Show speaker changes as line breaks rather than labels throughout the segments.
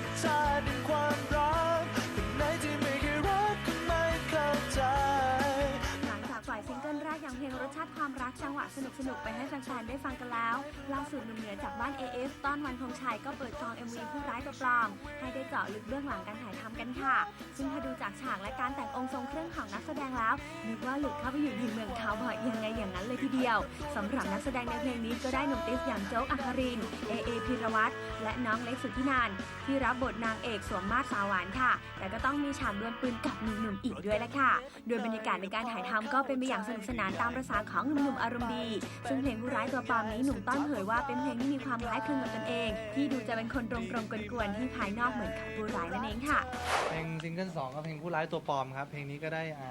สชาติความรักจั
งหวะสนุกๆไปให้แฟนๆได้ฟังกันแล้วล่าสุดหนุ่มเหนือจากบ้าน AF ต้อนวันธงชัยก็เปิดกอง MV ผู้ร้ายตัวปลอม ให้ได้เจาะลึกเบื้องหลังการถ่ายทำกันค่ะ ซึ่งถ้าดูจากฉากและการแต่งองค์ทรงเครื่องของนักแสดงแล้วนึกว่าหลุดเข้าไปอยู่ในเมืองคาวบอยยังไงอย่างนั้นเลยทีเดียวสำหรับนักแสดงในเพลงนี้ก็ได้หนุ่มติสอย่างโจ๊กอัครินเอเอพิรวัตรและน้องเล็กสุทธินันท์ที่รับบทนางเอกสวมมาตรสาวหวานค่ะ แต่ก็ต้องมีฉากดวลปืนกับหนุ่มๆอีกด้วยละค่ะ โดยบรรยากาศในการถ่ายทำก็เป็นไปอย่างสนุกสนานตามประสาของหนุ่มอารมณ์ดี ซึ่งเพลงผู้ร้ายตัวปลอมนี้หนุ่มต้อนเผยว่าเป็นเพลงที่มีความคล้ายคลึงกับตนเอง ที่ดูจะเป็นคนตรงๆกวนๆที่ภายนอกเหมือนกับผู้ร้ายนั่นเองค่ะ
เพลงซิงเกิลสองก็เพลงผู้ร้ายตัวปลอมครับ เพลงนี้ก็ได้อ่า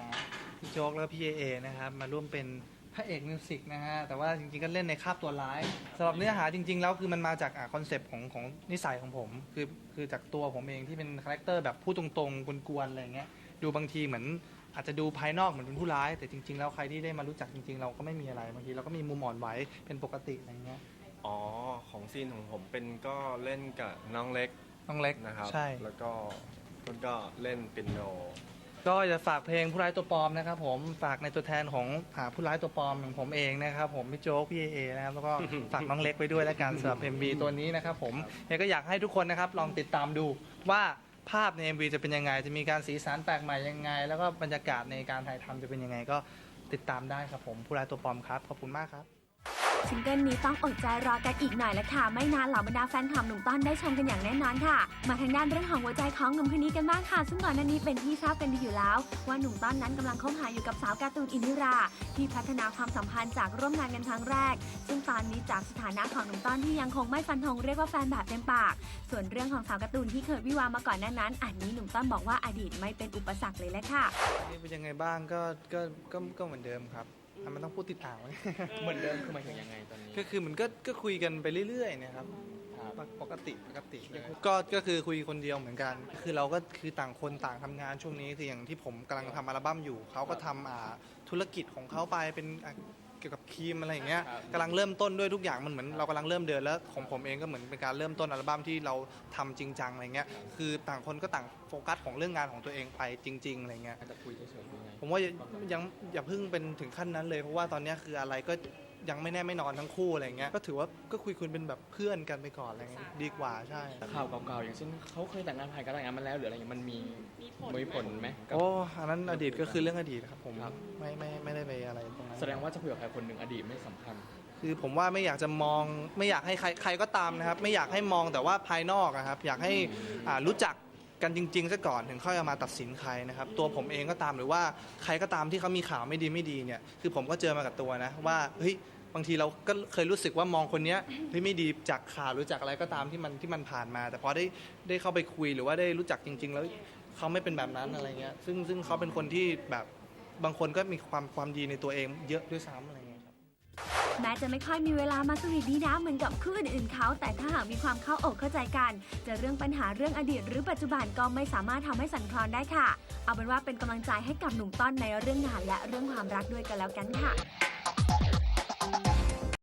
พี่โจ๊กแล้วพี่เอเอนะครับมาร่วมเป็นพระเอกมิวสิกนะฮะ แต่ว่าจริงๆก็เล่นในคาบตัวร้ายสำหรับเนื้อหาจริง ๆ แล้วคือมันมาจากคอนเซปต์ของของนิสัยของผม คือคือจากตัวผมเองที่เป็นคาแรคเตอร์แบบพูดตรงๆกวนๆอะไรเงี้ยดูบางทีเหมือน อาจจะดูภายนอกเหมือนเป็นผู้ร้าย แต่จริง ๆ แล้วใครที่ได้มารู้จักจริง ๆ เราก็ไม่มีอะไรบางทีเราก็มีมุมอ่อนไหวเป็นปกติอะไรเงี้ย
อ๋อของซีนของผมเป็นก็เล่นกับน้องเล็ก
น้องเล็ก
นะครับ
ใช่
แล้วก็คุณก็เล่นเป็นโน
ก็จะฝากเพลงผู้ร้ายตัวปลอมนะครับผมฝากในตัวแทนของอ่าผู้ร้ายตัวปลอมของผมเองนะครับผมพี่โจ๊กพี่เอเอนะครับแล้วก็ฝากน้องเล็กไปด้วยแล้วกันสำหรับ MV ตัวนี้นะครับผมยังก็อยากให้ทุกคนนะครับลองติดตามดูว่า ภาพใน MV จะเป็นยังไง จะมีการสีสันแปลกใหม่ยังไง แล้วก็บรรยากาศในการถ่ายทำจะเป็นยังไง ก็ติดตามได้ครับผมผู้ร้ายตัวปลอมครับขอบคุณมากครับ
ซิงเกิลนี้ต้องอดใจรอกันอีกหน่อยละค่ะ ไม่นานเหล่าบรรดาแฟนคลับหนุ่มต้อนได้ชมกันอย่างแน่นอนค่ะ มาทางด้านเรื่องของหัวใจของหนุ่มคนนี้กันบ้างค่ะ ซึ่งก่อนหน้านี้เป็นที่ทราบกันดีอยู่แล้ว ว่าหนุ่มต้อนนั้นกำลังคบหาอยู่กับสาวการ์ตูนอินทิรา ที่พัฒนาความสัมพันธ์จากร่วมงานกันครั้งแรก ซึ่งตอนนี้จากสถานะของหนุ่มต้อนที่ยังคงไม่ฟันธงเรียกว่าแฟนแบบเต็มปาก ส่วนเรื่องของสาวการ์ตูนที่เคยวิวามาก่อนหน้านั้นอันนี้หนุ่มต้อนบอกว่าอดีตไม่เป็นอุปสรรคเลยแหละค่ะ
นี่เป็นยังไงบ้างก็ก็ก็ก็เหมือนเดิมครับ อะมันต้องพูดติดอ่างไว้
เหมือนเดิมคือหมายถึงยังไงตอนนี้
ก็คือเหมันก็ก็คุยกันไปเรื่อยๆเนะครับ
ครับ
ปกติปกติเลยก็ก็คือคุยคนเดียวเหมือนกัน คือเราก็คือต่างคนต่างทำงานช่วงนี้คืออย่างที่ผมกำลังทำอัลบั้มอยู่เขาก็ทำอ่าธุรกิจของเขาไปเป็นอะ เกี่ยวกับครีมอะไรอย่างเงี้ย
ครับ
กำลังเริ่มต้นด้วยทุกอย่างมันเหมือนเรากำลังเริ่มเดินแล้วของผมเองก็เหมือนเป็นการเริ่มต้นอัลบั้มที่เราทำจริงจังอะไรเงี้ยคือต่างคนก็ต่างโฟกัสของเรื่องงานของตัวเองไปจริง ๆอะไรเงี้ย
อาจจะคุยเฉยๆยังไง
ผมว่าอย่ายังอย่าเพิ่งเป็นถึงขั้นนั้นเลยเพราะว่าตอนเนี้ยคืออะไรก็ยังไม่แน่ไม่นอนทั้งคู่อะไรเงี้ยก็ถือว่าก็คุยคุยเป็นแบบเพื่อนกันไปก่อนอะไรเงี้ยดีกว่าใช่
ข่าวเก่าๆอย่างเช่นเขาเคยแต่งงานผ่านการแต่งงานมาแล้วหรืออะไรอย่างเงี้ยมันมีมีผลไหมกับ
โอ้อันนั้นอดีตก็คือเรื่องอดีตครับผม
ครับ
ไม่ไม่ไม่ได้ไป
แสดงว่าจะคุยกับใครคนหนึ่งอดีตไม่สำคัญ
คือผมว่าไม่อยากจะมองไม่อยากให้ใครใครก็ตามนะครับ ไม่อยากให้มองแต่ว่าภายนอกนะครับ อยากให้อ่ารู้จักกันจริงๆซะก่อนถึงค่อยเอามาตัดสินใครนะครับ ตัวผมเองก็ตามหรือว่าใครก็ตามที่เขามีข่าวไม่ดีไม่ดีเนี่ยคือผมก็เจอมากับตัวนะว่าเฮ้ยบางทีเราก็เคยรู้สึกว่ามองคนเนี้ยเฮ้ยไม่ดีจากข่าวหรือจากอะไรก็ตามที่มันที่มันผ่านมา แต่พอได้ได้เข้าไปคุยหรือว่าได้รู้จักจริง ๆ แล้วเขาไม่เป็นแบบนั้นอะไรเงี้ยซึ่งซึ่งเขาเป็นคนที่แบบ บางคนก็มีความความดีในตัวเองเยอะด้วยซ้ำอะไรเงี้ยครับ
แม้จะไม่ค่อยมีเวลามาสวีทดีนะเหมือนกับคู่อื่นๆเขา แต่ถ้าหากมีความเข้าอกเข้าใจกัน จะเรื่องปัญหาเรื่องอดีต หรือปัจจุบันก็ไม่สามารถทำให้สั่นคลอนได้ค่ะ เอาเป็นว่าเป็นกำลังใจให้กับหนุ่มต้อนในเรื่องงานและเรื่องความรักด้วยกันแล้วกันค่ะ